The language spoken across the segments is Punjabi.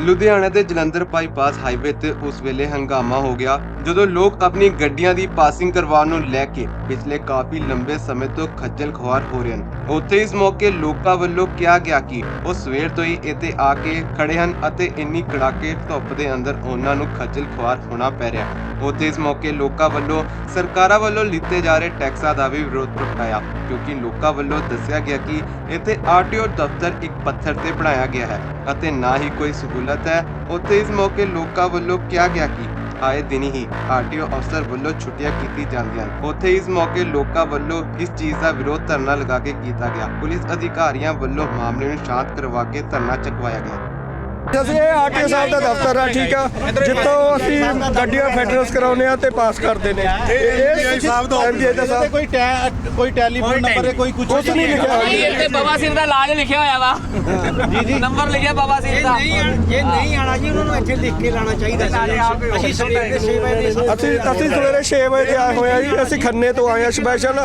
ਲੁਧਿਆਣਾ ਦੇ ਜਲੰਧਰ ਬਾਈਪਾਸ ਹਾਈਵੇ ਤੇ ਉਸ ਵੇਲੇ ਹੰਗਾਮਾ ਹੋ ਗਿਆ, ਜਦੋਂ ਲੋਕ ਆਪਣੀ ਗੱਡੀਆਂ ਦੀ ਪਾਸਿੰਗ ਕਰਵਾਉਣ ਨੂੰ ਲੈ ਕੇ ਪਿਛਲੇ ਕਾਫੀ ਲੰਬੇ ਸਮੇਂ ਤੋਂ ਖੱਜਲ ਖੁਆਰ ਹੋ ਰਹੇ ਹਨ। ਉੱਥੇ ਇਸ ਮੌਕੇ ਲੋਕਾਂ ਵੱਲੋਂ ਕਿਹਾ ਗਿਆ ਕਿ ਉਹ ਸਵੇਰ ਤੋਂ ਹੀ ਇੱਥੇ ਆ ਕੇ ਖੜੇ ਹਨ ਅਤੇ ਇੰਨੀ ਕੜਾਕੇ ਧੁੱਪ ਦੇ ਅੰਦਰ ਉਹਨਾਂ ਨੂੰ ਖੱਜਲ ਖੁਆਰ ਹੋਣਾ ਪੈ ਰਿਹਾ ਉੱਥੇ ਇਸ ਮੌਕੇ ਲੋਕਾਂ ਵੱਲੋਂ, ਸਰਕਾਰਾਂ ਵੱਲੋਂ ਲਿੱਤੇ ਜਾ ਰਹੇ ਟੈਕਸਾਂ ਦਾ ਵੀ ਵਿਰੋਧ ਪ੍ਰਗਟਾਇਆ, ਕਿਉਂਕਿ ਲੋਕਾਂ ਵੱਲੋਂ ਦੱਸਿਆ ਗਿਆ ਕਿ ਇੱਥੇ ਆਰਟੀਓ ਦਫ਼ਤਰ ਇੱਕ ਪੱਥਰ ਤੇ ਬਣਾਇਆ ਗਿਆ ਹੈ ਅਤੇ ਨਾ ਹੀ ਕੋਈ ਸਹੂਲਤ ਹੈ। ਉੱਥੇ ਇਸ ਮੌਕੇ ਲੋਕਾਂ ਵੱਲੋਂ ਕਿਹਾ ਗਿਆ ਕਿ ਆਏ ਦਿਨ ਹੀ ਆਰਟੀਓ ਅਫਸਰ ਵੱਲੋਂ ਛੁੱਟੀਆਂ ਕੀਤੀ ਜਾਂਦੀਆਂ ਹਨ। ਉੱਥੇ ਇਸ ਮੌਕੇ ਲੋਕਾਂ ਵੱਲੋਂ ਇਸ ਚੀਜ਼ ਦਾ ਵਿਰੋਧ ਧਰਨਾ ਲਗਾ ਕੇ ਕੀਤਾ ਗਿਆ। ਪੁਲਿਸ ਅਧਿਕਾਰੀਆਂ ਵੱਲੋਂ ਮਾਮਲੇ ਨੂੰ ਸ਼ਾਂਤ ਕਰਵਾ ਕੇ ਧਰਨਾ ਚੁਕਵਾਇਆ ਗਿਆ। ਅਸੀਂ ਇਹ ਆਰਟੀਓ ਸਾਹਿਬ ਦਾ ਦਫ਼ਤਰ ਆ ਠੀਕ ਆ। ਜਿੱਥੋਂ ਅਸੀਂ ਗੱਡੀਆਂ ਫੈਡਰਲਸ ਕਰਾਉਂਦੇ ਆ ਤੇ ਪਾਸ ਕਰਦੇ ਨੇ। ਇਹ ਸਾਹਿਬ ਦਾ MDI ਦਾ ਸਾਹਿਬ। ਕੋਈ ਟੈ ਕੋਈ ਟੈਲੀਫੋਨ ਨੰਬਰ ਹੈ ਕੋਈ ਕੁਝ ਕੁਛ ਨਹੀਂ ਲਿਖਿਆ। ਹੋਇਆ ਇੱਥੇ ਬਾਬਾ ਸਿੰਘ ਦਾ ਲਾਜ ਲਿਖਿਆ ਹੋਇਆ ਵਾ। ਜੀ ਜੀ। ਨੰਬਰ ਲਿਖਿਆ ਬਾਬਾ ਸਿੰਘ ਦਾ। ਜੇ ਨਹੀਂ ਆਣਾ ਜੀ ਉਹਨਾਂ ਨੂੰ ਇੱਥੇ ਲਿਖ ਕੇ ਲਾਣਾ ਚਾਹੀਦਾ ਸੀ। ਅਸੀਂ ਸਵੇਰ ਦੇ 6 ਵਜੇ ਦੇ ਅਸੀਂ ਅਸੀਂ ਸਵੇਰੇ 6 ਵਜੇ ਆਏ ਹੋਏ ਆ ਜੀ। ਅਸੀਂ ਖੰਨੇ ਤੋਂ ਆਏ ਆ ਸਪੈਸ਼ਲ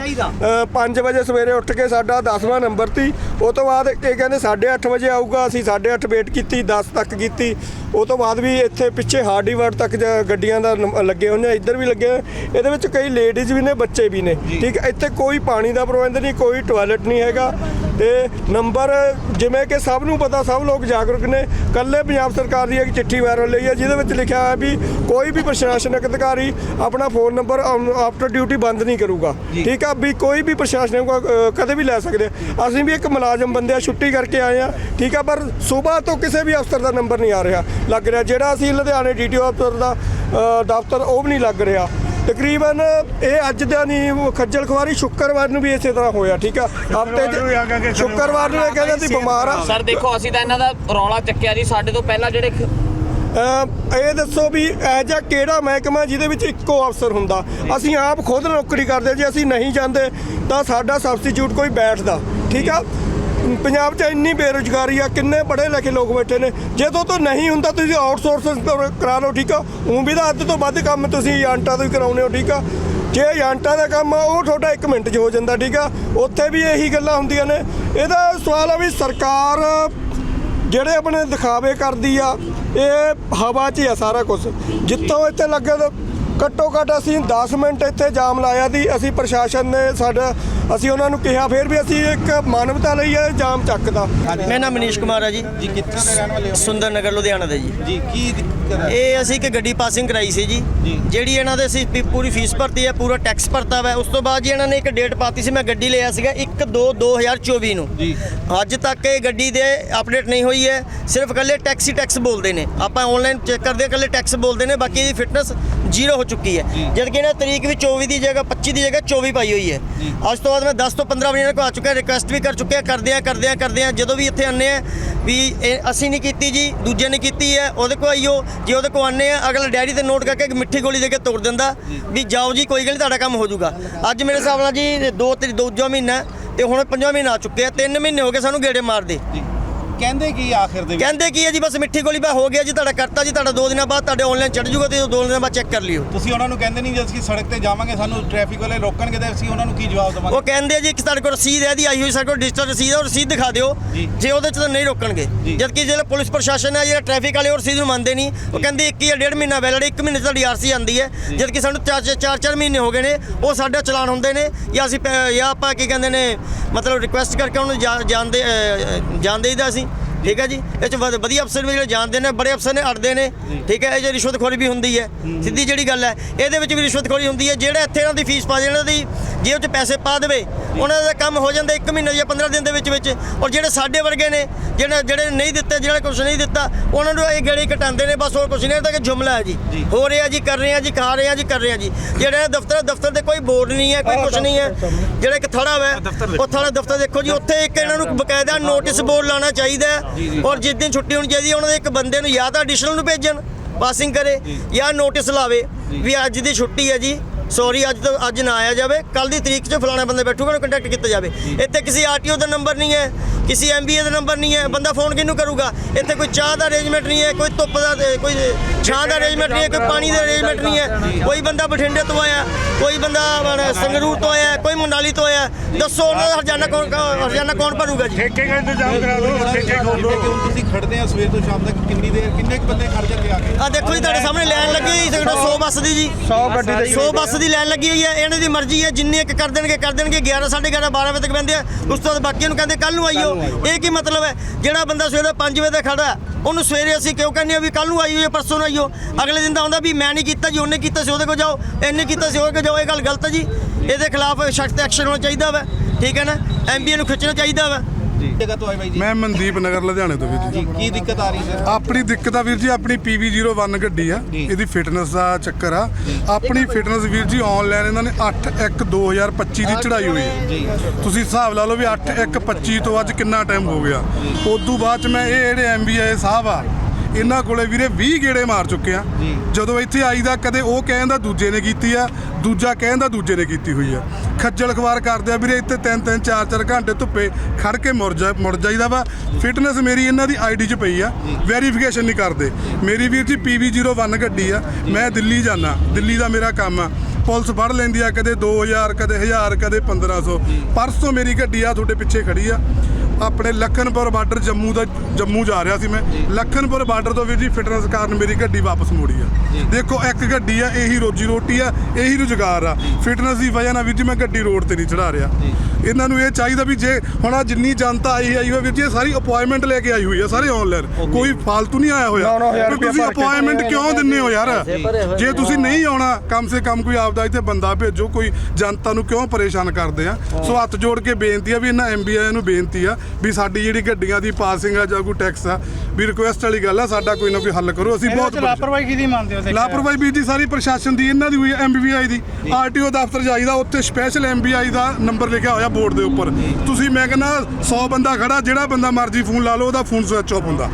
5 ਵਜੇ ਸਵੇਰੇ ਉੱਠ ਕੇ ਸਾਡਾ 10ਵਾਂ ਨੰਬਰ ਸੀ। ਉਹ ਤੋਂ ਬਾਅਦ ਇਹ ਕਹਿੰਦੇ 8:30 ਵਜੇ ਆਊਗਾ। ਅਸੀਂ 8:30 ਵੇਟ ਕੀਤੀ। 10 ਤੱਕ ਕੀਤੀ। ਉਹ ਤੋਂ ਬਾਅਦ ਵੀ ਇੱਥੇ ਪਿੱਛੇ ਹਾਰਡੀਵਰਡ ਤੱਕ ਜ- ਗੱਡੀਆਂ ਦਾ ਲੱਗੇ ਹੋਏ ਨੇ ਇੱਧਰ ਵੀ ਲੱਗੇ। ਇਹਦੇ ਵਿੱਚ ਕਈ ਲੇਡੀਜ਼ ਵੀ ਨੇ ਬੱਚੇ ਵੀ ਨੇ। ਠੀਕ ਇੱਥੇ ਕੋਈ ਪਾਣੀ ਦਾ ਪ੍ਰਬੰਧ ਨਹੀਂ ਕੋਈ ਟਾਇਲਟ ਨਹੀਂ ਹੈਗਾ। ਤੇ ਨੰਬਰ ਜਿਵੇਂ ਕਿ ਸਭ ਨੂੰ ਪਤਾ ਸਭ ਲੋਕ ਜਾਗਰੂਕ ਨੇ। ਕੱਲੇ ਪੰਜਾਬ ਸਰਕਾਰ ਦੀ ਇੱਕ ਚਿੱਠੀ ਵਾਇਰਲ ਲਈ ਹੈ ਜਿਹਦੇ ਵਿੱਚ ਲਿਖਿਆ ਹੋਇਆ ਵੀ ਕੋਈ ਵੀ ਪ੍ਰਸ਼ਾਸਨਿਕ ਅਧਿਕਾਰੀ ਆਪਣਾ ਫੋਨ ਨੰਬਰ ਆਫਟਰ ਡਿਊਟੀ ਬੰਦ ਨਹੀਂ ਕਰੂਗਾ। ਠੀਕ ਆ ਵੀ ਕੋਈ ਵੀ ਪ੍ਰਸ਼ਾਸਨਿਕ ਕਦੇ ਵੀ ਲੈ ਸਕਦੇ। ਅਸੀਂ ਵੀ ਇੱਕ ਮੁਲਾਜ਼ਮ ਬੰਦੇ ਆ ਛੁੱਟੀ ਕਰਕੇ ਆਏ ਆ। ਠੀਕ ਆ ਪਰ ਸਵੇਰ ਤੋਂ ਕਿਸੇ ਵੀ ਅਫਸਰ ਦਾ ਨੰਬਰ ਨਹੀਂ ਆ ਰਿਹਾ। ਲੱਗ ਰਿਹਾ। ਜਿਹੜਾ ਅਸੀਂ ਲੁਧਿਆਣੇ ਡੀਟੀਓ ਅਫਸਰ ਦਾ ਦਫ਼ਤਰ ਉਹ ਵੀ ਨਹੀਂ ਲੱਗ ਰਿਹਾ। ਤਕਰੀਬਨ ਇਹ ਅੱਜ ਦਾ ਨਹੀਂ ਉਹ ਖੱਜਲ ਖੁਆਰੀ ਸ਼ੁੱਕਰਵਾਰ ਨੂੰ ਵੀ ਇਸੇ ਤਰ੍ਹਾਂ ਹੋਇਆ ਠੀਕ ਆ? ਹਫ਼ਤੇ ਸ਼ੁੱਕਰਵਾਰ ਨੂੰ ਇਹ ਕਹਿੰਦੇ ਸੀ ਬਿਮਾਰ ਆ। ਸਰ ਦੇਖੋ ਅਸੀਂ ਤਾਂ ਇਹਨਾਂ ਦਾ ਰੌਲਾ ਚੱਕਿਆ ਜੀ। ਸਾਡੇ ਤੋਂ ਪਹਿਲਾਂ ਜਿਹੜੇ ਇਹ ਦੱਸੋ ਵੀ ਇਹ ਜਿਹਾ ਕਿਹੜਾ ਮਹਿਕਮਾ ਜਿਹਦੇ ਵਿੱਚ ਇੱਕੋ ਅਫਸਰ ਹੁੰਦਾ? ਅਸੀਂ ਆਪ ਖੁਦ ਨੌਕਰੀ ਕਰਦੇ। ਜੇ ਅਸੀਂ ਨਹੀਂ ਜਾਂਦੇ ਤਾਂ ਸਾਡਾ ਸਬਸਟੀਟਿਊਟ ਕੋਈ ਬੈਠਦਾ ਠੀਕ ਆ? ਪੰਜਾਬ 'ਚ ਇੰਨੀ ਬੇਰੁਜ਼ਗਾਰੀ ਆ, ਕਿੰਨੇ ਪੜ੍ਹੇ ਲਿਖੇ ਲੋਕ ਬੈਠੇ ਨੇ। ਜਦੋਂ ਤੋਂ ਨਹੀਂ ਹੁੰਦਾ ਤੁਸੀਂ ਆਊਟਸੋਰਸ ਕਰਾ ਲਓ, ਠੀਕ ਆ? ਉਹ ਵੀ ਤਾਂ ਅੱਧ ਤੋਂ ਵੱਧ ਕੰਮ ਤੁਸੀਂ ਏਜੰਟਾਂ ਤੋਂ ਹੀ ਕਰਾਉਂਦੇ ਹੋ, ਠੀਕ ਆ? ਜੇ ਏਜੰਟਾਂ ਦਾ ਕੰਮ ਆ, ਉਹ ਤੁਹਾਡਾ 1 ਮਿੰਟ 'ਚ ਹੋ ਜਾਂਦਾ, ਠੀਕ ਆ? ਉੱਥੇ ਵੀ ਇਹੀ ਗੱਲਾਂ ਹੁੰਦੀਆਂ ਨੇ। ਇਹਦਾ ਸਵਾਲ ਆ ਵੀ ਸਰਕਾਰ ਜਿਹੜੇ ਆਪਣੇ ਦਿਖਾਵੇ ਕਰਦੀ ਆ, ਇਹ ਹਵਾ 'ਚ ਹੀ ਆ ਸਾਰਾ ਕੁਝ ਜਿੱਥੋਂ ਇੱਥੇ ਲੱਗੇ ਘੱਟੋ ਘੱਟ ਅਸੀਂ 10 ਮਿੰਟ ਇੱਥੇ ਜਾਮ ਲਾਇਆ ਦੀ ਅਸੀਂ ਪ੍ਰਸ਼ਾਸਨ ਨੇ ਸਾਡਾ ਅਸੀਂ ਉਹਨਾਂ ਨੂੰ ਕਿਹਾ ਫਿਰ ਵੀ ਅਸੀਂ ਇੱਕ ਮਾਨਵਤਾ ਲਈ ਇਹ ਜਾਮ ਚੱਕਦਾ। ਮੇਰਾ ਨਾਮ ਮਨੀਸ਼ ਕੁਮਾਰ ਹੈ ਜੀ। ਜੀ ਕਿੱਥੋਂ ਦੇ ਰਹਿਣ ਵਾਲੇ ਹੋ? ਸੁੰਦਰ ਨਗਰ ਲੁਧਿਆਣਾ ਦੇ ਜੀ। ਜੀ ਕੀ ਦਿੱਕਤ ਹੈ? ਇਹ ਅਸੀਂ ਇੱਕ ਗੱਡੀ ਪਾਸਿੰਗ ਕਰਾਈ ਸੀ ਜੀ। ਜਿਹੜੀ ਇਹਨਾਂ ਦੇ ਅਸੀਂ ਪੂਰੀ ਫੀਸ ਭਰਤੀ ਹੈ ਪੂਰਾ ਟੈਕਸ ਭਰਤਾ ਵਾ। ਉਸ ਤੋਂ ਬਾਅਦ ਜੀ ਇਹਨਾਂ ਨੇ ਇੱਕ ਡੇਟ ਪਾਤੀ ਸੀ ਮੈਂ ਗੱਡੀ ਲਿਆ ਸੀਗਾ 1 2 2024 ਨੂੰ। ਜੀ। ਅੱਜ ਤੱਕ ਇਹ ਗੱਡੀ ਦੇ ਅਪਡੇਟ ਨਹੀਂ ਹੋਈ ਹੈ। ਸਿਰਫ ਕੱਲੇ ਟੈਕਸੀ ਟੈਕਸ ਬੋਲਦੇ ਨੇ। ਆਪਾਂ ਆਨਲਾਈਨ ਚੈੱਕ ਕਰਦੇ ਹਾਂ ਕੱਲੇ ਟੈਕਸ ਬੋਲਦੇ ਨੇ। ਬਾਕੀ ਇਹਦੀ ਫਿਟਨੈਸ ਜ਼ੀਰੋ ਹੋ ਚੁੱਕੀ ਹੈ। ਜਦ ਕਿ ਇਹਨਾਂ ਤਰੀਕ ਵੀ 24 ਦੀ ਜਗ੍ਹਾ 25 ਦੀ ਜਗ੍ਹਾ 24 ਪਾਈ ਹੋਈ ਹੈ। ਅੱਜ ਤੋਂ ਬਾਅਦ ਮੈਂ 10 ਤੋਂ 15 ਵਜੇ ਇਹਨਾਂ ਕੋਲ ਆ ਚੁੱਕਿਆ ਰਿਕੁਐਸਟ ਵੀ ਕਰ ਚੁੱਕਿਆ ਕਰਦੇ ਆ ਕਰਦੇ ਆ ਕਰਦੇ ਆ ਜਦੋਂ ਵੀ ਇੱਥੇ ਆਨੇ ਆ ਵੀ ਇਹ ਅਸੀਂ ਨਹੀਂ ਕੀਤੀ ਜੀ ਦੂਜੇ ਨੇ ਕੀਤੀ ਹੈ ਉਹਦੇ ਕੋਲ ਆਈਓ। ਜੇ ਉਹਦੇ ਕੋਲ ਆਨੇ ਆ ਅਗਲਾ ਡੈਡੀ ਤੇ ਨੋਟ ਕਰਕੇ ਇੱਕ ਮਿੱਠੀ ਗੋਲੀ ਦੇ ਕੇ ਤੋੜ ਦਿੰਦਾ ਵੀ ਜਾਓ ਜੀ ਕੋਈ ਗੱਲ ਤੁਹਾਡਾ ਕੰਮ ਹੋ ਜਾਊਗਾ। ਅੱਜ ਮੇਰੇ ਹਿਸਾਬ ਨਾਲ ਜੀ ਦੋ ਤਰੀ ਦੂਜਾ ਮਹੀਨਾ ਤੇ ਹੁਣ ਪੰਜਵਾਂ ਮਹੀਨਾ ਆ ਚੁੱਕਿਆ ਤਿੰਨ ਮਹੀਨੇ ਹੋ ਗਏ ਸਾਨੂੰ ਗੇੜੇ ਮਾਰਦੇ। ਕਹਿੰਦੇ ਕੀ ਆਖਿਰ ਦੇ ਵਿੱਚ? ਕਹਿੰਦੇ ਕੀ ਹੈ ਜੀ ਬਸ ਮਿੱਠੀ ਗੋਲੀ ਬਾ ਹੋ ਗਿਆ ਜੀ ਤੁਹਾਡਾ ਕਰਤਾ ਜੀ ਤੁਹਾਡਾ ਦੋ ਦਿਨਾਂ ਬਾਅਦ ਤੁਹਾਡੇ ਆਨਲਾਈਨ ਚੜ ਜਾਊਗਾ ਤੇ ਦੋ ਦਿਨਾਂ ਬਾਅਦ ਚੈੱਕ ਕਰ ਲਿਓ। ਤੁਸੀਂ ਉਹਨਾਂ ਨੂੰ ਕਹਿੰਦੇ ਨਹੀਂ ਜੇ ਅਸੀਂ ਸੜਕ ਤੇ ਜਾਵਾਂਗੇ ਸਾਨੂੰ ਟ੍ਰੈਫਿਕ ਵਾਲੇ ਰੋਕਣਗੇ ਤੇ ਅਸੀਂ ਉਹਨਾਂ ਨੂੰ ਕੀ ਜਵਾਬ ਉਹ ਦੇਵਾਂਗੇ ਕਹਿੰਦੇ ਆ ਜੀ ਕਿ ਸਾਡੇ ਕੋਲ ਰਸੀਦ ਹੈ ਦੀ ਆਈ ਹੋਈ ਸਾਡੇ ਕੋਲ ਡਿਜੀਟਲ ਰਸੀਦ ਹੈ ਉਹ ਰਸੀਦ ਦਿਖਾ ਦਿਓ। ਜੀ। ਜੇ ਉਹਦੇ ਚ ਤਾਂ ਨਹੀਂ ਰੋਕਣਗੇ। ਜੀ। ਜਦ ਕਿ ਜਿਹੜਾ ਪੁਲਿਸ ਪ੍ਰਸ਼ਾਸਨ ਹੈ ਜਿਹੜਾ ਟ੍ਰੈਫਿਕ ਵਾਲੇ ਉਹ ਰਸੀਦ ਨੂੰ ਮੰਨਦੇ ਨਹੀਂ। ਉਹ ਕਹਿੰਦੇ ਇੱਕ ਜਾਂ ਡੇਢ ਮਹੀਨਾ ਵੈਲਿਡ ਇੱਕ ਮਹੀਨੇ 'ਚ ਤੁਹਾਡੀ ਆਰਸੀ ਆਂਦੀ ਹੈ। ਜਦ ਕਿ ਸਾਨੂੰ ਚਾਰ ਚਾਰ- ਚਾਰ ਚਾਰ ਮਹੀਨੇ ਹੋ ਗਏ ਨੇ ਉਹ ਸਾਡਾ ਚਲਾਨ ਹੁੰਦੇ ਨੇ ਜਾਂ ਅਸੀਂ ਪੈ- ਜਾਂ ਆਪਾਂ ਕੀ ਕਹਿੰਦੇ ਨੇ ਮਤਲਬ ਰਿਕੁਐਸਟ ਕਰਕੇ ਉਹਨੂੰ ਜਾ- ਜਾਣਦੇ ਅ, ਜਾਣ ਦੇਈਦਾ ਅਸੀਂ। ਠੀਕ ਹੈ ਜੀ? ਇਹ ਚ ਵਧ- ਵਧੀਆ ਅਫਸਰ ਵੀ ਜਿਹੜੇ ਜਾਣਦੇ ਨੇ ਬੜੇ ਅਫਸਰ ਨੇ ਅੜਦੇ ਨੇ। ਠੀਕ ਹੈ ਇਹ ਜੇ ਰਿਸ਼ਵਤਖੋਰੀ ਵੀ ਹੁੰਦੀ ਹੈ। ਸਿੱਧੀ ਜਿਹੜੀ ਗੱਲ ਹੈ ਇਹਦੇ ਵਿੱਚ ਵੀ ਰਿਸ਼ਵਤਖੋਰੀ ਹੁੰਦੀ ਹੈ। ਜਿਹੜਾ ਇੱਥੇ ਇਹਨਾਂ ਦੀ ਫੀਸ ਪਾ ਦੇ ਇਹਨਾਂ ਦੀ ਜੇ ਉਹ ਚ ਪੈਸੇ ਪਾ ਦੇਵੇ ਉਹਨਾਂ ਦਾ ਕੰਮ ਹੋ ਜਾਂਦਾ 1 ਮਹੀਨੇ ਜਾਂ 15 ਦਿਨ ਦੇ ਵਿੱਚ ਵਿੱਚ। ਔਰ ਜਿਹੜੇ ਸਾਡੇ ਵਰਗੇ ਨੇ ਜਿਹੜੇ ਜਿਹੜੇ ਨਹੀਂ ਦਿੱਤੇ ਜਿਹੜਾ ਕੁਝ ਨਹੀਂ ਦਿੱਤਾ ਉਹਨਾਂ ਨੂੰ ਇਹ ਗੇੜੇ ਕਟਾਉਂਦੇ ਨੇ ਬਸ ਹੋਰ ਕੁਝ ਨਹੀਂ। ਇਹ ਤਾਂ ਕਿ ਜੁਮਲਾ ਹੈ ਜੀ। ਹੋ ਰਿਹਾ ਜੀ ਕਰ ਰਹੇ ਆ ਜੀ ਖਾ ਰਹੇ ਆ ਜੀ ਕਰ ਰਹੇ ਆ ਜੀ। ਜਿਹੜੇ ਦਫ਼ਤਰ ਦਫ਼ਤਰ ਦੇ ਕੋਈ ਬੋਰਡ ਨਹੀਂ ਹੈ ਕੋਈ ਕੁਝ ਨਹੀਂ ਹੈ। ਜਿਹੜਾ ਇੱਕ ਥੜਾ ਹੈ ਉਹ ਥੜਾ ਦਫ਼ਤਰ ਦੇਖੋ ਜੀ ਉੱਥੇ ਇੱਕ ਇਹਨਾਂ ਨੂੰ ਬਕਾਇਦਾ ਨੋਟਿਸ ਬੋਰਡ ਲਾਣਾ ਚਾਹੀਦਾ ਹੈ। ਔਰ ਜਿਸ ਦਿਨ ਛੁੱਟੀ ਹੋਣੀ ਚਾਹੀਦੀ ਉਹਨਾਂ ਦੇ ਇੱਕ ਬੰਦੇ ਨੂੰ ਜਾਂ ਤਾਂ ਐਡੀਸ਼ਨਲ ਨੂੰ ਭੇਜਣ ਪਾਸਿੰਗ ਕਰੇ ਜਾਂ। ਨੋਟਿਸ ਲਾਵੇ ਵੀ ਅੱਜ ਦੀ ਛੁੱਟੀ ਹੈ ਜੀ। ਸੌਰੀ ਅੱਜ ਤੋਂ ਅੱਜ ਨਾ ਆਇਆ ਜਾਵੇ। ਕੱਲ ਦੀ ਤਰੀਕ 'ਚ ਫਲਾਣਾ ਬੰਦਾ ਬੈਠੂਗਾ ਉਹਨੂੰ ਕੰਟੈਕਟ ਕੀਤਾ ਜਾਵੇ। ਇੱਥੇ ਕਿਸੇ ਆਰਟੀਓ ਦਾ ਨੰਬਰ ਨਹੀਂ ਹੈ ਕਿਸੇ ਐਮਬੀਏ ਦਾ ਨੰਬਰ ਨਹੀਂ ਹੈ ਬੰਦਾ ਫੋਨ ਕਿਹਨੂੰ ਕਰੂਗਾ? ਇੱਥੇ ਕੋਈ ਚਾਹ ਦਾ ਅਰੇਂਜਮੈਂਟ ਨਹੀਂ ਹੈ ਕੋਈ ਧੁੱਪ ਦਾ ਤੇ ਕੋਈ ਛਾਂ ਦਾ ਅਰੇਂਜਮੈਂਟ ਨਹੀਂ ਹੈ ਕੋਈ ਪਾਣੀ ਦਾ ਅਰੇਂਜਮੈਂਟ ਨਹੀਂ ਹੈ। ਕੋਈ ਬੰਦਾ ਬਠਿੰਡੇ ਤੋਂ ਆਇਆ ਕੋਈ ਬੰਦਾ ਸੰਗਰੂਰ ਤੋਂ ਆਇਆ ਕੋਈ ਮੰਡਾਲੀ ਤੋਂ ਆਇਆ। ਦੱਸੋ ਉਹਨਾਂ ਦਾ ਹਰਜਾਨਾ ਕੌਣ ਹਰਜਾਨਾ ਕੌਣ ਭਰੂਗਾ ਜੀ? ਠੇਕੇ ਦਾ ਇੰਤਜ਼ਾਮ ਕਰਾ ਦਿਓ ਠੇਕੇ ਖੋਲ। ਜਿਵੇਂ ਕਿ ਹੁਣ ਤੁਸੀਂ ਖੜਦੇ ਆ ਸਵੇਰ ਤੋਂ ਸ਼ਾਮ ਤੱਕ ਕਿੰਨੀ ਦੇਰ ਕਿੰਨੇ ਕੁ ਬੰਦੇ ਖੜ ਜਾਂਦੇ ਆ ਕੇ? ਆ ਦੇਖੋ ਜੀ ਤੁਹਾਡੇ ਸਾਹਮਣੇ ਲਾਈਨ ਲੱਗੀ ਹੋਈ ਹੈ 100 ਬੱਸ ਦੀ ਜੀ। 100 ਗੱਡੀ ਦੇ 100 ਬੱਸ ਦੀ ਲਾਈਨ ਲੱਗੀ ਹੋਈ ਹੈ ਇਹਨਾਂ ਦੀ ਮਰਜ਼ੀ ਹੈ ਜਿੰਨੇ ਇੱਕ ਕਰ ਦੇਣਗੇ ਕਰ ਦੇਣਗੇ 11 11:30 12 ਵਜੇ ਤੱਕ ਬੰਦੇ ਆ। ਉਸ ਤੋਂ ਬਾਅਦ ਬਾਕੀਆਂ ਨੂੰ ਕਹਿੰਦੇ ਕੱਲ ਨੂੰ ਆਈਓ। ਇਹ ਕੀ ਮਤਲਬ ਹੈ? ਜਿਹੜਾ ਬੰਦਾ ਸਵੇਰੇ 5 ਵਜੇ ਤੇ ਖੜਾ ਉਹਨੂੰ ਸਵੇਰੇ ਅਸੀਂ ਕਿਉਂ ਕਹਿੰਦੇ ਆ ਵੀ ਕੱਲ ਨੂੰ ਆਈਓ ਜਾਂ ਪਰਸੋਂ ਨੂੰ ਆਈਓ? ਅਗਲੇ ਦਿਨ ਤਾਂ ਆਉਂਦਾ ਵੀ ਮੈਂ ਨਹੀਂ ਕੀਤਾ ਜੀ ਉਹਨੇ ਕੀਤਾ ਸੀ ਉਹਦੇ ਕੋਲ ਜਾਓ ਇਹਨੇ ਕੀਤਾ ਸੀ ਉਹਦੇ ਕੋਲ ਜਾਓ ਇਹ ਗੱਲ ਗਲਤ ਹੈ ਜੀ। ਇਹਦੇ ਖਿਲਾਫ ਸਖਤ ਐਕਸ਼ਨ ਹੋਣਾ ਚਾਹੀਦਾ ਵਾ ਠੀਕ ਹੈ ਨਾ? ਐਮਬੀਏ ਨੂੰ ਖਿੱਚਣਾ ਚਾਹੀਦਾ ਵਾ। ਜੀ ਜਗ੍ਹਾ ਤੋਂ ਆਏ ਬਾਈ ਜੀ? ਮੈਂ ਮਨਦੀਪ ਨਗਰ ਲੁਧਿਆਣੇ ਤੋਂ ਵੀਰ ਜੀ। ਜੀ ਕੀ ਦਿੱਕਤ ਆ ਰਹੀ ਸਰ ਆਪਣੀ ਦਿੱਕਤ ਆ ਵੀਰ ਜੀ ਆਪਣੀ PV01 ਗੱਡੀ ਆ। ਜੀ। ਇਹਦੀ ਫਿਟਨੈਸ ਦਾ ਚੱਕਰ ਆ। ਆਪਣੀ ਫਿਟਨੈਸ ਵੀਰ ਜੀ ਆਨਲਾਈਨ ਇਹਨਾਂ ਨੇ 8/1/2025 ਦੀ ਚੜਾਈ ਹੋਈ ਹੈ ਜੀ। ਤੁਸੀਂ ਹਿਸਾਬ ਲਾ ਲਓ ਵੀ 8/1/25 ਤੋਂ ਅੱਜ ਕਿੰਨਾ ਟਾਈਮ ਹੋ ਗਿਆ। ਉਦੋਂ ਬਾਅਦ ਚ ਮੈਂ ਇਹ ਜਿਹੜੇ ਐਮਬੀਏ ਸਾਹਿਬ ਆ ਇਹਨਾਂ ਕੋਲੇ ਵੀਰੇ 20 ਗੇੜੇ ਮਾਰ ਚੁੱਕੇ ਆ। ਜਦੋਂ ਇੱਥੇ ਆਈਦਾ ਕਦੇ ਉਹ ਕਹਿੰਦਾ ਦੂਜੇ ਨੇ ਕੀਤੀ ਆ ਦੂਜਾ ਕਹਿੰਦਾ ਦੂਜੇ ਨੇ ਕੀਤੀ ਹੋਈ ਆ। ਖੱਜਲ ਖਵਾਰ ਕਰਦੇ ਆ ਵੀਰੇ ਇੱਥੇ ਤਿੰਨ ਤਿੰਨ ਚਾਰ ਚਾਰ ਘੰਟੇ ਧੁੱਪੇ ਖੜ ਕੇ ਮੁੜ ਜਾ ਮੁੜ ਜਾਈਦਾ ਵਾ। ਫਿਟਨੈਸ ਮੇਰੀ ਇਹਨਾਂ ਦੀ ਆਈਡੀ 'ਚ ਪਈ ਆ ਵੈਰੀਫਿਕੇਸ਼ਨ ਨਹੀਂ ਕਰਦੇ। ਮੇਰੀ ਵੀਰ ਜੀ PV01 ਗੱਡੀ ਆ ਮੈਂ ਦਿੱਲੀ ਜਾਣਾ ਦਿੱਲੀ ਦਾ ਮੇਰਾ ਕੰਮ ਆ। ਪੁਲਿਸ ਫੜ ਲੈਂਦੀ ਆ ਕਦੇ 2000 ਕਦੇ 1000 ਕਦੇ 1500 ਪਰਸੋਂ ਮੇਰੀ ਗੱਡੀ ਆ ਤੁਹਾਡੇ ਪਿੱਛੇ ਖੜੀ ਆ। ਆਪਣੇ ਲਖਨਪੁਰ ਬਾਰਡਰ ਜੰਮੂ ਦਾ ਜੰਮੂ ਜਾ ਰਿਹਾ ਸੀ ਮੈਂ। ਲਖਨਪੁਰ ਬਾਰਡਰ ਤੋਂ ਵੀਰ ਜੀ ਫਿਟਨੈਸ ਕਾਰਨ ਮੇਰੀ ਗੱਡੀ ਵਾਪਸ ਮੋੜੀ ਆ। ਦੇਖੋ ਇੱਕ ਗੱਡੀ ਆ ਇਹੀ ਰੋਜੀ ਰੋਟੀ ਆ ਇਹੀ ਰੁਜ਼ਗਾਰ ਆ। ਫਿਟਨੈਸ ਦੀ ਵਜ੍ਹਾ ਨਾਲ ਵੀਰ ਜੀ ਮੈਂ ਗੱਡੀ ਰੋਡ ਤੇ ਨਹੀਂ ਚੜਾ ਰਿਹਾ। ਇਹਨਾਂ ਨੂੰ ਇਹ ਚਾਹੀਦਾ ਵੀ ਜੇ ਹੁਣ ਆ ਜਿੰਨੀ ਜਨਤਾ ਆਈ ਆਈ ਹੋਈ ਵੀਰ ਜੀ ਇਹ ਸਾਰੀ ਅਪਾਇੰਟਮੈਂਟ ਲੈ ਕੇ ਆਈ ਹੋਈ ਆ ਸਾਰੇ ਆਨਲਾਈਨ ਕੋਈ ਫਾਲਤੂ ਨਹੀਂ ਆਇਆ ਹੋਇਆ। ਤੁਸੀਂ ਅਪਾਇੰਟਮੈਂਟ ਕਿਉਂ ਦਿੰਨੇ ਹੋ ਯਾਰ? ਜੇ ਤੁਸੀਂ ਨਹੀਂ ਆਉਣਾ ਕਮ ਸੇ ਕਮ ਕੋਈ ਆਪਦਾ ਇੱਥੇ ਬੰਦਾ ਭੇਜੋ ਕੋਈ ਜਨਤਾ ਨੂੰ ਕਿਉਂ ਪਰੇਸ਼ਾਨ ਕਰਦੇ ਆ? ਸੋ ਹੱਥ ਜੋੜ ਕੇ ਬੇਨਤੀ ਆ ਵੀ ਇਹਨਾਂ ਐਮਬੀਆਈ ਨੂੰ ਬੇਨਤੀ ਆ ਵੀ ਸਾਡੀ ਜਿਹੜੀ ਗੱਡੀਆਂ ਦੀ ਪਾਸਿੰਗ ਆ ਜਾਂ ਕੋਈ ਟੈਕਸ ਆ ਵੀ ਰਿਕੁਐਸਟ ਵਾਲੀ ਗੱਲ ਆ ਸਾਡਾ ਕੋਈ ਨਾ ਕੋਈ ਹੱਲ ਕਰੋ। ਅਸੀਂ ਬਹੁਤ ਲਾਪਰਵਾਹੀ ਕਿਹਦੀ ਮੰਨਦੇ ਹੋ? ਲਾਪਰਵਾਹੀ ਵੀ ਜੀ ਸਾਰੀ ਪ੍ਰਸ਼ਾਸਨ ਦੀ ਇਹਨਾਂ ਦੀ ਹੋਈ ਐਮਬੀਆਈ ਦੀ। ਆਰਟੀਓ ਦਫ਼ਤਰ ਜਾਈਦਾ ਉੱਥੇ ਸਪੈਸ਼ਲ ਐਮਬੀਆਈ ਦਾ ਨੰਬਰ ਲਿਖਿਆ ਹੋਇਆ ਬੋਰਡ ਦੇ ਉੱਪਰ। ਤੁਸੀਂ ਮੈਂ ਕਹਿੰਦਾ 100 ਬੰਦਾ ਖੜਾ ਜਿਹੜਾ ਬੰਦਾ ਮਰਜ਼ੀ ਫੋਨ ਲਾ ਲਓ ਉਹਦਾ ਫੋਨ ਸਵਿਚ ਆਫ ਹੁੰਦਾ।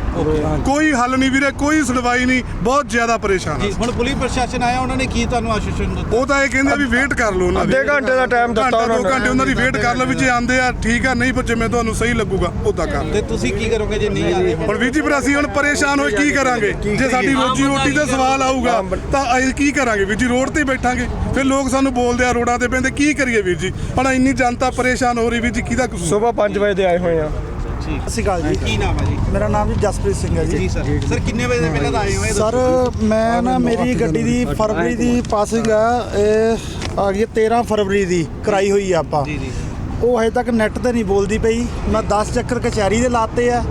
ਕੋਈ ਹੱਲ ਨਹੀਂ ਵੀਰੇ ਕੋਈ ਸੁਣਵਾਈ ਨਹੀਂ ਬਹੁਤ ਜ਼ਿਆਦਾ ਪਰੇਸ਼ਾਨ ਜੀ ਹੁਣ ਪੁਲਿਸ ਪ੍ਰਸ਼ਾਸਨ ਆਇਆ ਉਹਨਾਂ ਨੇ ਕੀ ਤੁਹਾਨੂੰ ਆਸ਼ਵਾਸਨ ਦਿੱਤਾ? ਉਹ ਤਾਂ ਇਹ ਕਹਿੰਦੇ ਵੀ ਵੇਟ ਕਰ ਲਓ ਉਹਨਾਂ ਦੀ। ਅੱਧੇ ਘੰਟੇ ਦਾ time ਦਿੱਤਾ ਉਹਨਾਂ ਨੇ। ਘੰਟੇ ਉਹਨਾਂ ਦੀ ਵੇਟ ਕਰ ਲਓ ਵੀ ਜੇ ਆਂਦੇ ਆ ਠੀਕ ਆ ਨਹੀਂ ਪਰ ਜਿਵੇਂ ਤੁਹਾਨੂੰ ਸਹੀ ਲੱਗੂਗਾ ਉਦਾਂ ਕਰ ਤੇ ਤੁਸੀਂ ਕੀ ਕਰੋਗੇ ਜੇ ਨਹੀਂ ਆਏ ਹੁਣ? ਵੀਰ ਜੀ ਫਿਰ ਅਸੀਂ ਹੁਣ ਪਰੇਸ਼ਾਨ ਹੋਏ ਕੀ ਕਰਾਂਗੇ? ਜੇ ਸਾਡੀ ਰੋਜੀ ਰੋਟੀ ਦਾ ਸਵਾਲ ਆਊਗਾ ਤਾਂ ਅਸੀਂ ਕੀ ਕਰਾਂਗੇ? ਵੀਰ ਜੀ ਰੋਡ ਤੇ ਬੈਠਾਂਗੇ। ਫਿਰ ਲੋਕ ਸਾਨੂੰ ਬੋਲਦੇ ਆ ਰੋਡਾਂ ਤੇ ਪੈਂਦੇ ਕੀ ਕਰੀਏ ਵੀਰ ਜੀ? ਹੁਣ ਇੰਨੀ ਜਨਤਾ ਪਰੇਸ਼ਾਨ ਹੋ ਰਹੀ ਵੀਰ ਜੀ ਕਿਹਦਾ ਕਸੂਰ? ਸਵੇਰ 5 ਵਜੇ ਦੇ ਆਏ ਹੋਏ ਆ। ਠੀਕ। ਸਤਿ ਸ਼੍ਰੀ ਅਕਾਲ ਜੀ। ਕੀ ਨਾਮ ਹੈ ਜੀ? ਮੇਰਾ ਨਾਮ ਜੀ ਜਸਪ੍ਰੀਤ ਸਿੰਘ ਹੈ ਜੀ। ਜੀ ਸਰ। ਸਰ ਕਿੰਨੇ ਵਜੇ ਦੇ ਪਹਿਲਾਂ ਆਏ ਹੋਏ ਸਰ ਮੈਂ ਨਾ ਮੇਰੀ ਗੱਡੀ ਦੀ ਫਰਵਰੀ ਦੀ ਪਾਸਿੰਗ ਆ। ਇਹ ਆ ਗਈ ਹੈ 13 ਫਰਵਰੀ ਦੀ ਕਰਾਈ ਹੋਈ ਆ ਆਪਾਂ। ਜੀ ਜੀ। ਉਹ ਹਜੇ ਤੱਕ ਨੈੱਟ ਤੇ ਨਹੀਂ ਬੋਲਦੀ ਪਈ। ਮੈਂ 10 ਚੱਕਰ ਕਚਹਿਰੀ ਦੇ ਲਾਤੇ ਆ।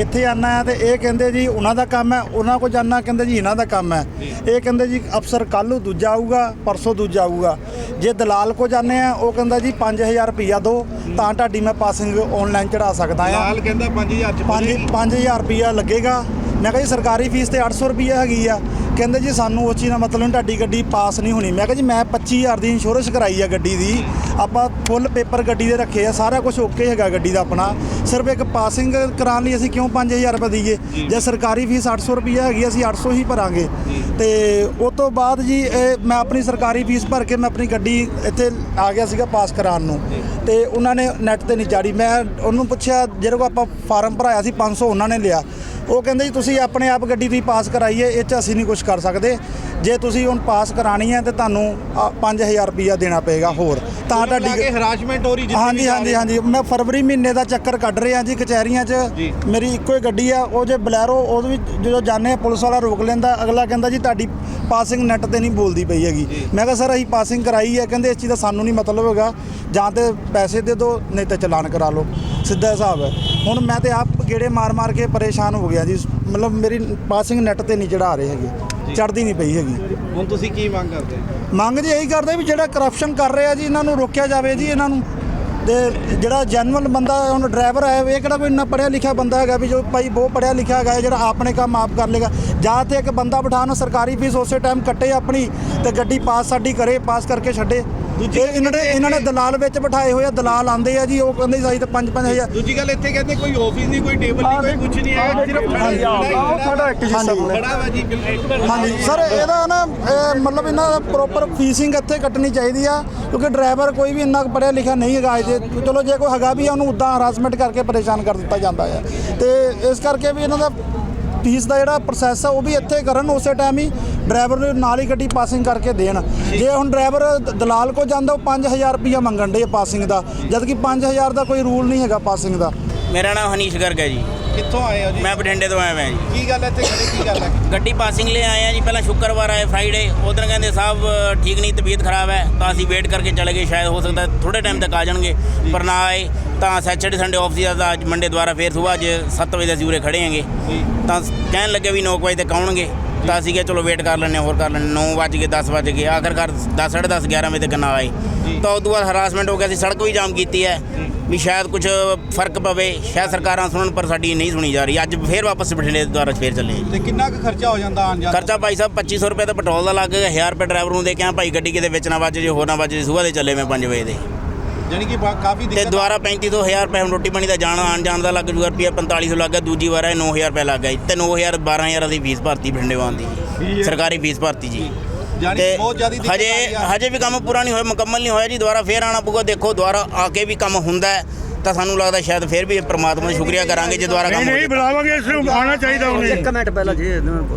ਇੱਥੇ ਆਨਾ ਆ ਤੇ ਇਹ ਕਹਿੰਦੇ ਜੀ ਉਹਨਾਂ ਦਾ ਕੰਮ ਹੈ ਉਹਨਾਂ ਕੋਲ ਜਾਣਾ ਕਹਿੰਦੇ ਜੀ ਇਹਨਾਂ ਦਾ ਕੰਮ ਹੈ। ਇਹ ਕਹਿੰਦੇ ਜੀ ਅਫਸਰ ਕੱਲ੍ਹ ਨੂੰ ਦੂਜਾ ਆਊਗਾ ਪਰਸੋਂ ਦੂਜਾ ਆਊਗਾ। ਜੇ ਦਲਾਲ ਕੋ ਜਾਂਦੇ ਆ ਉਹ ਕਹਿੰਦਾ ਜੀ 5000 ਰੁਪਈਆ ਦਿਓ ਤਾਂ ਤੁਹਾਡੀ ਮੈਂ ਪਾਸਿੰਗ ਆਨਲਾਈਨ ਚੜਾ ਸਕਦਾ ਆ ਲਾਲ ਕਹਿੰਦਾ 5000 ਚ ਪੰਜ ਮਿਲੇਗੀ। 5000 ਰੁਪਿਆ ਲੱਗੇਗਾ। ਮੈਂ ਕਿਹਾ ਜੀ ਸਰਕਾਰੀ ਫੀਸ ਤੇ 800 ਰੁਪਿਆ ਹੈਗੀ ਆ। ਕਹਿੰਦੇ ਜੀ ਸਾਨੂੰ ਉਸ ਚੀਜ਼ ਦਾ ਮਤਲਬ ਨਹੀਂ ਤੁਹਾਡੀ ਗੱਡੀ ਪਾਸ ਨਹੀਂ ਹੋਣੀ। ਮੈਂ ਕਿਹਾ ਜੀ ਮੈਂ 25000 ਦੀ ਇੰਸ਼ੋਰੈਂਸ ਕਰਾਈ ਆ ਗੱਡੀ ਦੀ। ਆਪਾਂ ਫੁੱਲ ਪੇਪਰ ਗੱਡੀ ਦੇ ਰੱਖੇ ਆ ਸਾਰਾ ਕੁਝ ਓਕੇ ਹੈਗਾ ਗੱਡੀ ਦਾ ਆਪਣਾ। ਸਿਰਫ ਇੱਕ ਪਾਸਿੰਗ ਕਰਾਉਣ ਲਈ ਅਸੀਂ ਕਿਉਂ 5000 ਰੁਪਏ ਦਈਏ? ਜੇ। ਸਰਕਾਰੀ ਫੀਸ 800 ਰੁਪਿਆ ਹੈਗੀ ਅਸੀਂ 800 ਹੀ ਭਰਾਂਗੇ। ਤੇ ਉਸ ਤੋਂ ਬਾਅਦ ਜੀ ਇਹ ਮੈਂ ਆਪਣੀ ਸਰਕਾਰੀ ਫੀਸ ਭਰ ਕੇ ਮੈਂ ਆਪਣੀ ਗੱਡੀ ਇੱਥੇ ਆ ਗਿਆ ਸੀਗਾ ਪਾਸ ਕਰਾਉਣ ਨੂੰ। ਤੇ ਉਹਨਾਂ ਨੇ ਨੈਟ ਤੇ ਨਹੀਂ ਚਾੜੀ। ਮੈਂ ਉਹਨੂੰ ਪੁੱਛਿਆ ਜਿਹੜੇ ਕੋ ਆਪਾਂ ਫਾਰਮ ਭਰਾਇਆ ਸੀ 500 ਉਹਨਾਂ ਨੇ ਲਿਆ। ਉਹ ਕਹਿੰਦੇ ਜੀ ਤੁਸੀਂ ਆਪਣੇ ਆਪ ਗੱਡੀ ਦੀ ਪਾਸ ਕਰਾਈਏ ਇਹ 'ਚ ਅਸੀਂ ਨਹੀਂ ਕੁਝ ਕਰ ਸਕਦੇ। ਜੇ ਤੁਸੀਂ ਹੁਣ ਪਾਸ ਕਰਾਣੀ ਹੈ ਤੇ ਤੁਹਾਨੂੰ ਆ, 5000 ਰੁਪਈਆ ਦੇਣਾ ਪਏਗਾ ਹੋਰ। ਤਾਂ ਤੁਹਾਡੀ ਕੇ ਹਰਾਸਮੈਂਟ ਹੋ ਰਹੀ ਜਿੱਥੇ ਹਾਂਜੀ ਹਾਂਜੀ। ਹਾਂਜੀ। ਮੈਂ ਫਰਵਰੀ ਮਹੀਨੇ ਦਾ ਚੱਕਰ ਕੱਢ ਰਿਹਾ ਜੀ ਕਚਹਿਰੀਆਂ 'ਚ। ਮੇਰੀ ਇੱਕੋ ਹੀ ਗੱਡੀ ਆ ਉਹ ਜੇ ਬਲੈਰੋ ਉਹਦੇ ਵਿੱਚ ਜਦੋਂ ਜਾਂਦੇ ਆ ਪੁਲਿਸ ਵਾਲਾ ਰੋਕ ਲੈਂਦਾ ਅਗਲਾ ਕਹਿੰਦਾ ਜੀ ਤੁਹਾਡੀ ਪਾਸਿੰਗ ਨੈਟ ਤੇ ਨਹੀਂ ਬੋਲਦੀ ਪਈ ਹੈਗੀ। ਮੈਂ ਕਿਹਾ ਸਰ ਅਸੀਂ ਪਾਸਿੰਗ ਕਰਾਈ ਹੈ। ਕਹਿੰਦੇ ਇਸ ਚੀਜ਼ ਦਾ ਸਾਨੂੰ ਨਹੀਂ ਮਤਲਬ ਹੈਗਾ। ਜਾਂ ਤੇ ਪੈਸੇ ਦੇ ਦਿਓ ਨਹੀਂ ਤੇ ਚਲਾਨ ਕਰਾ ਲਓ। ਸਿੱਧਾ ਹਿਸਾਬ ਹੈ। ਹੁਣ ਮੈਂ ਤੇ ਆਪ ਗੇੜੇ ਮਾਰ ਮਾਰ ਕੇ ਪਰੇਸ਼ਾਨ ਹੋ ਗਿਆ ਜੀ। ਮਤਲਬ ਮੇਰੀ ਪਾਸਿੰਗ ਨੈਟ ਤੇ ਨਹੀਂ ਚੜਾ ਰਹੇ ਹੈਗੇ। ਚੜਦੀ ਨਹੀਂ ਪਈ ਹੈਗੀ। ਹੁਣ ਤੁਸੀਂ ਕੀ ਮੰਗ ਕਰਦੇ? ਮੰਗ ਜੀ ਇਹੀ ਕਰਦੇ ਵੀ ਜਿਹੜਾ ਕਰਪਸ਼ਨ ਕਰ ਰਿਹਾ ਜੀ ਇਹਨਾਂ ਨੂੰ ਰੋਕਿਆ ਜਾਵੇ ਜੀ ਇਹਨਾਂ ਨੂੰ। ਤੇ ਜਿਹੜਾ ਜੈਨੂਅਲ ਬੰਦਾ ਹੁਣ ਡਰਾਈਵਰ ਹੈ ਇਹ ਕਿਹੜਾ ਕੋਈ ਇੰਨਾ ਪੜਿਆ ਲਿਖਿਆ ਬੰਦਾ ਹੈਗਾ ਵੀ ਜੋ ਭਾਈ ਬਹੁਤ ਪੜਿਆ ਲਿਖਿਆ ਹੈਗਾ ਜਿਹੜਾ ਆਪਣੇ ਕੰਮ ਆਪ ਕਰ ਲੇਗਾ। ਜਾਂ ਤੇ ਇੱਕ ਬੰਦਾ ਬਿਠਾਉਣ ਸਰਕਾਰੀ ਫੀਸ ਉਸੇ ਟਾਈਮ ਕੱਟੇ ਆਪਣੀ ਤੇ ਗੱਡੀ ਪਾਸ ਸਾਡੀ ਕਰੇ ਪਾਸ ਕਰਕੇ ਛੱਡੇ। ਇਹ ਇਹਨਾਂ ਨੇ ਇਹਨਾਂ ਨੇ ਦਲਾਲ ਵਿੱਚ ਬਿਠਾਏ ਹੋਏ ਆ ਦਲਾਲ ਆਂਦੇ ਆ ਜੀ ਉਹ ਕਹਿੰਦੇ ਸਾਈ ਤੇ 5-5000 ਦੂਜੀ ਗੱਲ ਇੱਥੇ ਕਹਿੰਦੇ ਕੋਈ ਆਫਿਸ ਨਹੀਂ ਕੋਈ ਟੇਬਲ ਨਹੀਂ ਕੋਈ ਕੁਝ ਨਹੀਂ ਹੈ ਸਿਰਫ ਸਾਡਾ ਇੱਕ ਜੀ ਸਾਹਮਣੇ। ਖੜਾ ਵਾ ਜੀ ਬਿਲਕੁਲ। ਹਾਂਜੀ ਸਰ ਇਹਦਾ ਨਾ ਮਤਲਬ ਇਹਨਾਂ ਦਾ ਪ੍ਰੋਪਰ ਫੀਸਿੰਗ ਇੱਥੇ ਕੱਟਣੀ ਚਾਹੀਦੀ ਆ ਕਿਉਂਕਿ ਡਰਾਈਵਰ ਕੋਈ ਵੀ ਇੰਨਾ ਕੁ ਪੜ੍ਹਿਆ ਲਿਖਿਆ ਨਹੀਂ ਹੈਗਾ ਜੇ ਚਲੋ ਜੇ ਕੋਈ ਹੈਗਾ ਵੀ ਆ, ਉਹਨੂੰ ਉਦਾਂ ਹਰਾਸਮੈਂਟ ਕਰਕੇ ਪਰੇਸ਼ਾਨ ਕਰ ਦਿੱਤਾ ਜਾਂਦਾ ਹੈ ਤੇ ਇਸ ਕਰਕੇ ਵੀ ਇਹਨਾਂ ਦਾ ਫੀਸ ਦਾ ਜਿਹੜਾ ਪ੍ਰੋਸੈਸ ਆ ਉਹ ਵੀ ਇੱਥੇ ਕਰਨ ਉਸੇ ਟਾਈਮ ਹੀ ਡਰਾਈਵਰ ਨੂੰ ਨਾਲ ਹੀ ਗੱਡੀ ਪਾਸਿੰਗ ਕਰਕੇ ਦੇਣ। ਜੇ ਹੁਣ ਡਰਾਈਵਰ ਦਲਾਲ ਕੋ ਜਾਂਦਾ ਉਹ 5000 ਰੁਪਈਆ ਮੰਗਣ ਦੇ ਪਾਸਿੰਗ ਦਾ। ਜਦ ਕਿ 5000 ਦਾ ਕੋਈ ਰੂਲ ਨਹੀਂ ਹੈਗਾ ਪਾਸਿੰਗ ਦਾ। ਮੇਰਾ ਨਾਮ ਹਨੀਸ਼ ਗਰਗ ਹੈ ਜੀ। ਕਿੱਥੋਂ ਆਏ ਹੋ ਜੀ? ਮੈਂ ਬਠਿੰਡੇ ਤੋਂ ਆਇਆ ਮੈਂ ਜੀ। ਕੀ ਗੱਲ ਹੈ ਇੱਥੇ ਖੜੇ ਕੀ ਗੱਲ ਹੈ? ਗੱਡੀ ਪਾਸਿੰਗ ਲਈ ਆਏ ਆ ਜੀ ਪਹਿਲਾਂ ਸ਼ੁੱਕਰਵਾਰ ਆਏ ਫਰਾਈਡੇ ਉਦੋਂ ਕਹਿੰਦੇ ਸਾਹਿਬ ਠੀਕ ਨਹੀਂ ਤਬੀਅਤ ਖਰਾਬ ਹੈ। ਤਾਂ ਅਸੀਂ ਵੇਟ ਕਰਕੇ ਚਲੇ ਗਏ ਸ਼ਾਇਦ ਹੋ ਸਕਦਾ ਥੋੜੇ ਟਾਈਮ ਤੱਕ ਆ ਜਾਣਗੇ ਪਰ ਨਾ ਆਏ। ਤਾਂ ਸੈਚਰਡੇ ਸੰਡੇ ਆਫ ਸੀ ਤਾਂ ਅੱਜ ਮੰਡੇ ਦੁਆਰਾ ਫੇਰ ਸਵੇਰ ਅੱਜ 7 ਵਜੇ ਅਸੀਂ ਉਰੇ ਖੜੇ ਹਾਂਗੇ। ਤਾਂ ਕਹਿਣ ਲੱਗੇ ਵੀ 9 ਵਜੇ ਤੱਕ ਆਉਣਗੇ। ਤਾਂ ਅਸੀਂ ਕਿਹਾ ਚਲੋ ਵੇਟ ਕਰ ਹਾਂ ਹੋਰ ਕਰ ਲੈਂਦੇ 9 ਵੱਜ ਗਏ 10 ਵੱਜ ਗਏ ਆਖਰਕਾਰ 10 10:30 11 ਵਜੇ ਤੱਕ ਨਾ ਆਏ। ਤਾਂ ਉਦੋਂ ਬਾਅਦ ਹਰਾਸਮੈਂਟ ਹੋ ਗਿਆ ਸੀ ਸੜਕ ਵੀ ਜਾਮ ਕੀਤੀ ਹੈ। ਵੀ ਸ਼ਾਇਦ ਕੁਝ ਫ਼ਰਕ ਪਵੇ ਸ਼ਾਇਦ ਸਰਕਾਰਾਂ ਸੁਣਨ ਪਰ ਸਾਡੀ ਨਹੀਂ ਸੁਣੀ ਜਾ ਰਹੀ। ਅੱਜ ਫੇਰ ਵਾਪਸ ਬਠਿੰਡੇ ਦੁਆਰਾ ਫੇਰ ਚੱਲੇ। ਤੇ ਕਿੰਨਾ ਕੁ ਖਰਚਾ ਹੋ ਜਾਂਦਾ ਆਣ ਜਾਣ ਦਾ? ਖਰਚਾ ਭਾਈ ਸਾਹਿਬ 2500 ਰੁਪਏ ਤਾਂ ਪੈਟਰੋਲ ਦਾ ਲੱਗ ਗਿਆ 1000 ਰੁਪਏ ਡਰਾਈਵਰ ਨੂੰ ਦੇ ਕੇ ਆ ਭਾਈ ਗੱਡੀ ਕਿਤੇ ਵਿੱਚ ਨਾ ਵੱਜ ਜੇ ਹੋਰ ਨਾ ਵੱਜ ਜੇ ਸਵੇਰ ਦੇ ਚੱਲੇ ਮੈਂ 5 ਵਜੇ ਦੇ। ਜਾਣੀ ਕਿ ਬਾ- ਕਾਫੀ ਤੇ ਦਿੱਕਤ ਦੁਬਾਰਾ 35 ਤੋਂ 1000 ਰੁਪਏ ਹੁਣ ਰੋਟੀ ਪਾਣੀ ਦਾ ਜਾਣ ਆਣ ਜਾਣ ਦਾ ਲੱਗ ਜੂਗਾ ਰੁਪਿਆ 4500 ਲੱਗ ਗਿਆ ਦੂਜੀ ਵਾਰ ਇਹ 9000 ਰੁਪਏ ਲੱਗ ਗਿਆ ਜੀ ਤੇ 9000 12000 ਦੀ ਫੀਸ ਭਰਤੀ ਬਠਿੰਡੇ ਵਾਂ ਦੀ ਸਰਕਾਰੀ ਫੀਸ ਭਰਤੀ ਜੀ। ਤੇ ਕਿ ਬਹੁਤ ਜ਼ਿਆਦਾ ਦਿੱਕਤ ਆ ਹਜੇ ਰਹੀ ਆ। ਹਜੇ ਵੀ ਕੰਮ ਪੂਰਾ ਨਹੀਂ ਹੋਇਆ ਮੁਕੰਮਲ ਨਹੀਂ ਹੋਇਆ ਜੀ। ਦੁਬਾਰਾ ਫੇਰ ਆਣਾ ਪਊਗਾ ਦੇਖੋ ਦੁਬਾਰਾ ਆ ਕੇ ਵੀ ਕੰਮ ਹੁੰਦਾ ਹੈ। ਤਾਂ ਸਾਨੂੰ ਲੱਗਦਾ ਸ਼ਾਇਦ ਫੇਰ ਵੀ ਪ੍ਰਮਾਤਮਾ ਦਾ ਸ਼ੁਕਰੀਆ ਕਰਾਂਗੇ ਜੇ ਦੁਬਾਰਾ ਕੰਮ ਹੋ ਜਾਏ ਬੁਲਾਵਾਂਗੇ ਇਸ ਨੂੰ ਆਉਣਾ ਚਾਹੀਦਾ ਉਹਨੇ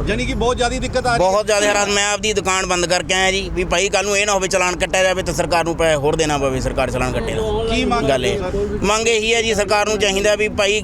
ਜਾਣੀ ਕਿ ਬਹੁਤ ਜ਼ਿਆਦਾ ਦਿੱਕਤ ਆ ਰਹੀ ਬਹੁਤ ਜ਼ਿਆਦਾ ਹੈਰਾਨ ਮੈਂ ਆਪਦੀ ਦੁਕਾਨ ਬੰਦ ਕਰਕੇ ਆਇਆ ਜੀ ਵੀ ਭਾਈ ਕੱਲ ਨੂੰ ਇਹ ਨਾ ਹੋਵੇ ਚਲਾਨ ਕੱਟਿਆ ਜਾਵੇ ਤਾਂ ਸਰਕਾਰ ਨੂੰ ਪੈਸੇ ਹੋਰ ਦੇਣਾ ਪਵੇ ਸਰਕਾਰ ਚਲਾਨ ਕੱਟੇ ਕੀ ਮੰਗ ਗੱਲ ਇਹ। ਮੰਗ ਇਹੀ ਹੈ ਜੀ ਸਰਕਾਰ ਨੂੰ ਚਾਹੀਦਾ ਵੀ ਭਾਈ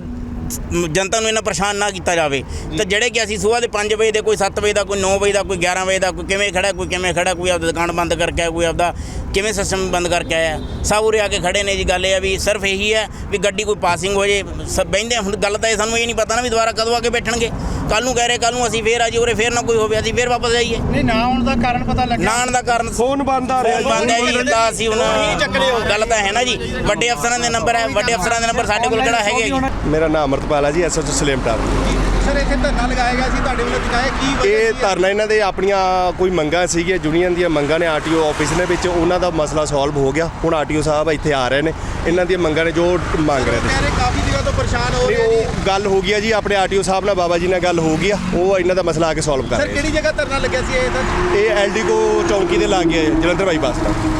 ਜਨਤਾ ਨੂੰ ਇਹਨਾਂ ਪਰੇਸ਼ਾਨ ਨਾ ਕੀਤਾ ਜਾਵੇ। ਤੇ ਜਿਹੜੇ ਕਿ ਅਸੀਂ ਸਵੇਰ ਦੇ 5 ਵਜੇ ਦੇ ਕੋਈ 7 ਵਜੇ ਦਾ ਕੋਈ 9 ਵਜੇ ਦਾ ਕੋਈ 11 ਵਜੇ ਦਾ ਕੋਈ ਕਿਵੇਂ ਖੜਾ ਕੋਈ ਕਿਵੇਂ ਖੜਾ ਕੋਈ ਆਪਦੀ ਦੁਕਾਨ ਬੰਦ ਕਰਕੇ ਕੋਈ ਆਪਦਾ ਕਿਵੇਂ ਸਿਸਟਮ ਬੰਦ ਕਰਕੇ ਆਇਆ? ਸਭ ਉਰੇ ਆ ਕੇ ਖੜੇ ਨੇ ਜੀ ਗੱਲ ਇਹ ਆ ਵੀ ਸਿਰਫ ਇਹੀ ਹੈ ਵੀ ਗੱਡੀ ਕੋਈ ਪਾਸਿੰਗ ਹੋ ਜੇ ਸਭ ਬਹਿੰਦੇ ਹੁਣ ਗੱਲ ਤਾਂ ਇਹ ਸਾਨੂੰ ਇਹ ਨਹੀਂ ਪਤਾ ਨਾ ਵੀ ਦੁਬਾਰਾ ਕਦੋਂ ਆ ਕੇ ਬੈਠਣਗੇ। ਕੱਲ ਨੂੰ ਕਹਿ ਰਹੇ ਕੱਲ ਨੂੰ ਅਸੀਂ ਫੇਰ ਆ ਜੀ ਉਰੇ ਫੇਰ ਨਾ ਕੋਈ ਹੋਵੇ ਅਸੀਂ ਫੇਰ ਵਾਪਸ ਜਾਈਏ। ਨਹੀਂ ਨਾ ਆਉਣ ਦਾ ਕਾਰਨ ਪਤਾ ਲੱਗਿਆ। ਨਾਣ ਦਾ ਕਾਰਨ ਫੋਨ ਬੰਦ ਆ ਰਿਹਾ ਬੰਦ ਹੈ ਜੀ ਤਾਂ ਅਸੀਂ ਹੁਣ ਗੱਲ ਤਾਂ ਹੈ ਨਾ ਜੀ। ਵੱਡੇ ਅਫਸਰਾਂ ਦੇ ਨੰਬਰ ਹੈ ਵੱਡੇ ਅਫਸਰਾਂ ਦੇ ਨੰਬਰ ਸਾਡੇ ਕੋਲ ਕਿਹੜਾ ਹੈਗੇ ਜੀ? ਮੇਰਾ ਨਾਮ ਅਮਰਤਪਾਲ ਹੈ ਜੀ ਐਸਐਚ ਸਲੇਮ ਟਾਵਰ ਸਰ ਇੱਥੇ ਧਰਨਾ ਲਗਾਇਆ ਗਿਆ ਸੀ ਤੁਹਾਡੇ ਵੱਲੋਂ ਦਿਖਾਇਆ ਕੀ ਵਜ੍ਹਾ ਇਹ? ਧਰਨਾ ਇਹਨਾਂ ਦੇ ਆਪਣੀਆਂ ਕੋਈ ਮੰਗਾਂ ਸੀਗੀਆਂ ਯੂਨੀਅਨ ਦੀਆਂ ਮੰਗਾਂ ਨੇ ਆਰਟੀਓ ਆਫਿਸ ਦੇ ਵਿੱਚ ਉਹਨਾਂ ਦਾ ਮਸਲਾ ਸੋਲਵ ਹੋ ਗਿਆ। ਹੁਣ ਆਰਟੀਓ ਸਾਹਿਬ ਇੱਥੇ ਆ ਰਹੇ ਨੇ। ਇਹਨਾਂ ਦੀਆਂ ਮੰਗਾਂ ਨੇ ਜੋ ਮੰਗ ਰਹੇ ਨੇ। ਕਾਫੀ ਦਿਨਾਂ ਤੋਂ ਪਰੇਸ਼ਾਨ ਹੋ ਰਹੇ ਉਹ ਗੱਲ ਹੋ ਗਈ ਆ ਜੀ ਆਪਣੇ ਆਰਟੀਓ ਸਾਹਿਬ ਨਾਲ ਬਾਬਾ ਜੀ ਨਾਲ ਗੱਲ ਹੋ ਗਈ ਆ। ਉਹ ਇਹਨਾਂ ਦਾ ਮਸਲਾ ਆ ਕੇ ਸੋਲਵ ਕਰ ਸਰ ਰਹੇ ਕਿਹੜੀ ਜਗ੍ਹਾ ਧਰਨਾ ਲੱਗਿਆ ਸੀ ਇਹ ਤਾਂ। ਇਹ ਐਲਡੀ ਕੋ ਚੌਂਕੀ ਦੇ ਲਾਗੇ ਜਲੰਧਰ ਬਾਈਪਾਸ ਦਾ